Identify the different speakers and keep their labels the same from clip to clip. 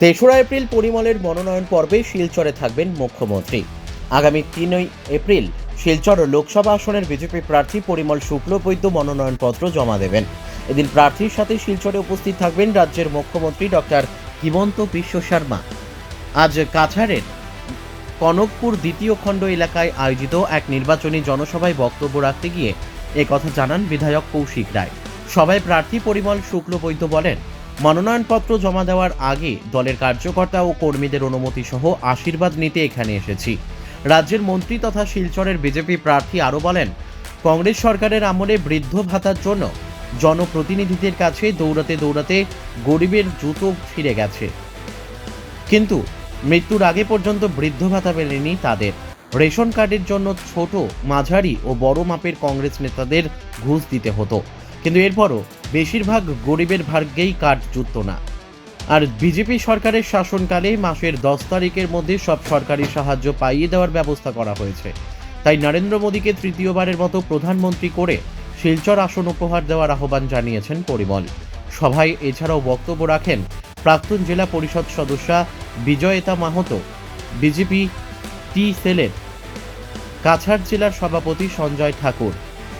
Speaker 1: তেসরা এপ্রিল পরিমলের মনোনয়ন পর্বে শিলচরে থাকবেন মুখ্যমন্ত্রী। আগামী তিনই এপ্রিল শিলচর লোকসভা আসনের বিজেপি প্রার্থী পরিমল শুক্লবৈদ্য মনোনয়নপত্র জমা দেবেন। এদিন প্রার্থীর সাথে শিলচরে উপস্থিত থাকবেন রাজ্যের মুখ্যমন্ত্রী ডক্টর হিমন্ত বিশ্ব শর্মা। আজ কাছাড়ের কনকপুর দ্বিতীয় খণ্ড এলাকায় আয়োজিত এক নির্বাচনী জনসভায় বক্তব্য রাখতে গিয়ে একথা জানান বিধায়ক কৌশিক রায়। সভায় প্রার্থী পরিমল শুক্লবৈদ্য বলেন মনোনয়নপত্র জমা দেওয়ার আগে দলের কার্যকর্তা ও কর্মীদের অনুমতি সহ আশীর্বাদ নিতে এখানে এসেছি। রাজ্যের মন্ত্রী তথা শিলচরের বিজেপি প্রার্থী আরও বলেন, কংগ্রেস সরকারের আমলে বৃদ্ধ ভাতার জন্য জনপ্রতিনিধিদের কাছে দৌড়াতে দৌড়াতে গরিবের জুতো ফিরে গেছে। কিন্তু মৃত্যুর আগে পর্যন্ত বৃদ্ধ ভাতা মেলেনি তাদের। রেশন কার্ডের জন্য ছোট, মাঝারি ও বড় মাপের কংগ্রেস নেতাদের ঘুষ দিতে হতো। কিন্তু এরপরও বেশিরভাগ গরিবের ভাগ্যেই কার্ড জুটত না। আর বিজেপি সরকারের শাসনকালে মাসের দশ তারিখের মধ্যে সব সরকারি সাহায্য পাইয়ে দেওয়ার ব্যবস্থা করা হয়েছে। তাই নরেন্দ্র মোদীকে তৃতীয়বারের মতো প্রধানমন্ত্রী করে শিলচর আসন উপহার দেওয়ার আহ্বান জানিয়েছেন পরিমল। সভায় এছাড়াও বক্তব্য রাখেন প্রাক্তন জেলা পরিষদ সদস্যা বিজয়তা মাহতো, বিজেপি টি সেলের কাছাড় জেলার সভাপতি সঞ্জয় ঠাকুর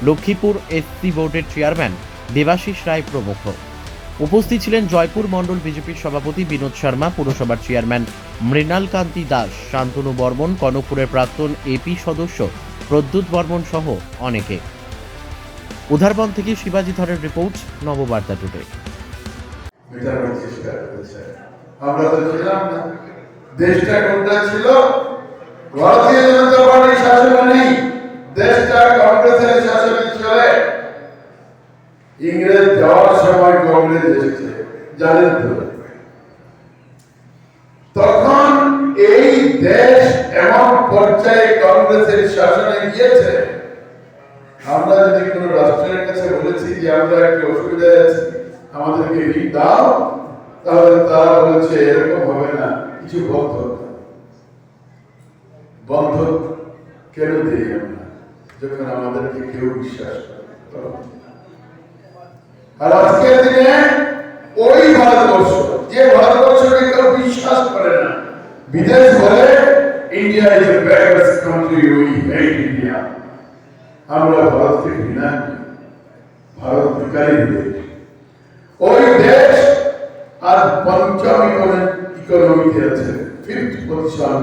Speaker 1: লক্ষ্মীপুর এসসি বোর্ডের চেয়ারম্যান দেবাশিস রায় প্রমুখ। উপস্থিত ছিলেন জয়পুর মণ্ডল বিজেপির সভাপতি বিনোদ শর্মা, পুরসভার চেয়ারম্যান মৃণাল কান্তি দাস, শান্তনু বর্মন, কনকপুরের প্রাক্তন এপি সদস্য প্রদ্যুৎ বর্মন সহ অনেকে। উধারবন থেকে শিবাজি ধরের রিপোর্ট, নববার্তা টুডে।
Speaker 2: দেশটা কোনটা ছিল? ভারতীয় জনতা পার্টির নেই দেশটা কংগ্রেসের শাসনে চলে ইংরেজ যাওয়ার সময় কংগ্রেস এসেছে জানেন তো তখন এই দেশ এমন পর্যায়ে কংগ্রেসের শাসনে গিয়েছে, আমরা যদি কোনো রাষ্ট্রের কাছে বলেছি যে আমরা একটু অসুবিধায় আছি আমাদেরকে ঋণ দাও তাহলে তারা বলেছে এরকম হবে না, কিছু বন্ধ বন্ধ কেন দিই আমরা? যখন আমাদেরকে কেউ বিশ্বাস আর আজকের দিনে ওই ভারতবর্ষ, যে ভারতবর্ষকে কেউ বিশ্বাস করে না, বিদেশ বলে India is a beggar's country we hate India আমরা ভারতকে ঘৃণা ভারত ভিকারী দেশ। ওই দেশ আর পঞ্চম ইকোনমিতে আছে। Fifth position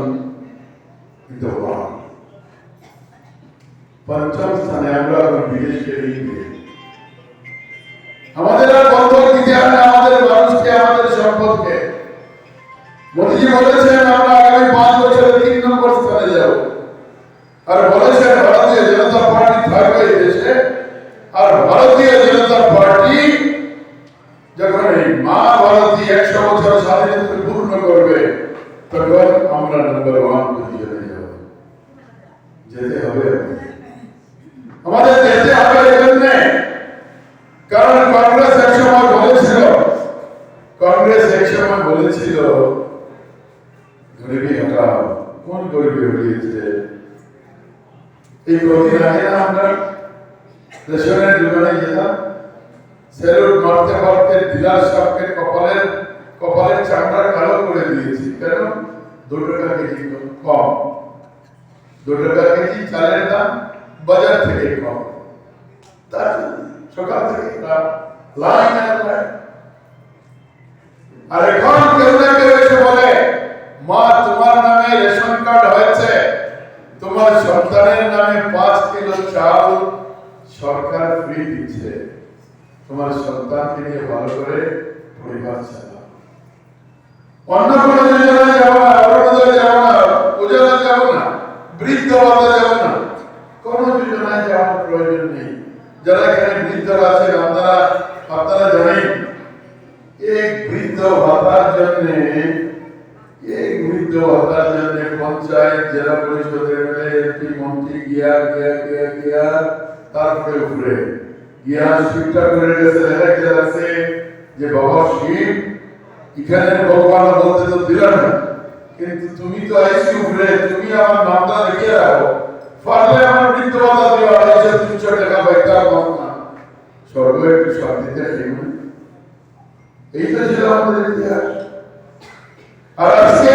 Speaker 2: in the world পঞ্চম স্থানে আমরা এখন বিদেশকে ঋণ দিই আমাদের আর বন্ধক দিতে হবে না আমাদের মানুষকে আমাদের সম্পদকে মোদীজি বলেছেন আমরা আগামী পাঁচ বছরে তিন নম্বর স্থানে যাব আর বলেছেন ভারতীয় জনতা পার্টি থাকবে এই দেশে আর ভারতীয় জনতা পার্টি যখন এই মা ভারতী একশো বছর স্বাধীনতা পূর্ণ করবে তখন আমরা নম্বর ওয়ান পজিশনে যাব যেতে হবে আমাদের যেতে হবে এজন্য কারণ কংগ্রেস এক সময় বলেছিল কংগ্রেস এক বলেছিল গরিবী হটাও কোন গরিবী হটিয়েছে এই কদিন আগে আমরা। রেশনের দোকানে যেতাম। সেলুট মারতে মারতে ডিলার সাহেবকে কপালের কপালের চামড়া কালো করে দিয়েছি। কেন? দু টাকা কেজি কম? দু টাকা কেজি চালের দাম? বাজার থেকে কম। তার সকাল থেকে লাইন আর লাইন। আর এখন কেউ না কেউ বলে, মা, তোমার নামে রেশন কার্ড হয়েছে। তোমার সন্তানের নামে পাঁচ কিলো চাল সরকার ফ্রি দিচ্ছে। তোমার সন্তানকে নিয়ে ভালো করে পরিবার চালাও। অন্য কোনো যোজনায় যাব না অরুণোদয় যাব না, উজালা যাব না, বৃদ্ধ ভাতা যাব না। কোন যোজনায় যাওয়ার প্রয়োজন নেই। যারা এখানে বৃদ্ধরা আছেন, আপনারা আপনারা জানেন এই বৃদ্ধ ভাতার জন্য এই বৃদ্ধ ভাতার জন্য পঞ্চায়েত, জেলা পরিষদ এমএলএ, এমপি, মন্ত্রী গিয়া গিয়া তারপরে উপরে গিয়া করে দেখা যে বাবা শিব, এখানে ভগবান বলতে না। কিন্তু তুমি তো আইসি উপরে, তুমি আমার নামটা লিখে রাখো। পারলে আমার বৃদ্ধ ভাতা দিও আড়াইশো তিনশো টাকা বাইটা কম না। স্বর্গ একটু শান্তিতে নেই এই তো ছিল আমাদের ইতিহাস। আর আজকে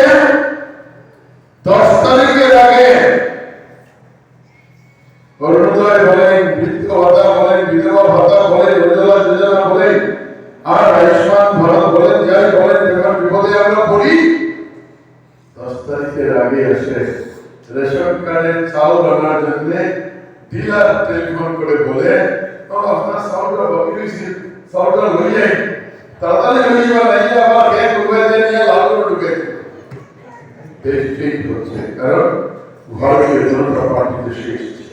Speaker 2: দশ তারিখের আগে অরুণোদয় বলেন বৃদ্ধ ভাতা বলেন, বিধবা ভাতা বলেন, উজ্জ্বলা যোজনা বলেন, আর আয়ুষ্মান ভারত বলেন, যাই বলেন যখন বিপদে আমরা পড়ি, দশ তারিখের আগে এসে রেশন কার্ডের চাউল আনার জন্য ডিলার টেলিফোন করে বলে আপনার চাউলটা বাকি চাউলটা লই যাই কারণ ভারতীয় জনতা পার্টি দেশে এসেছে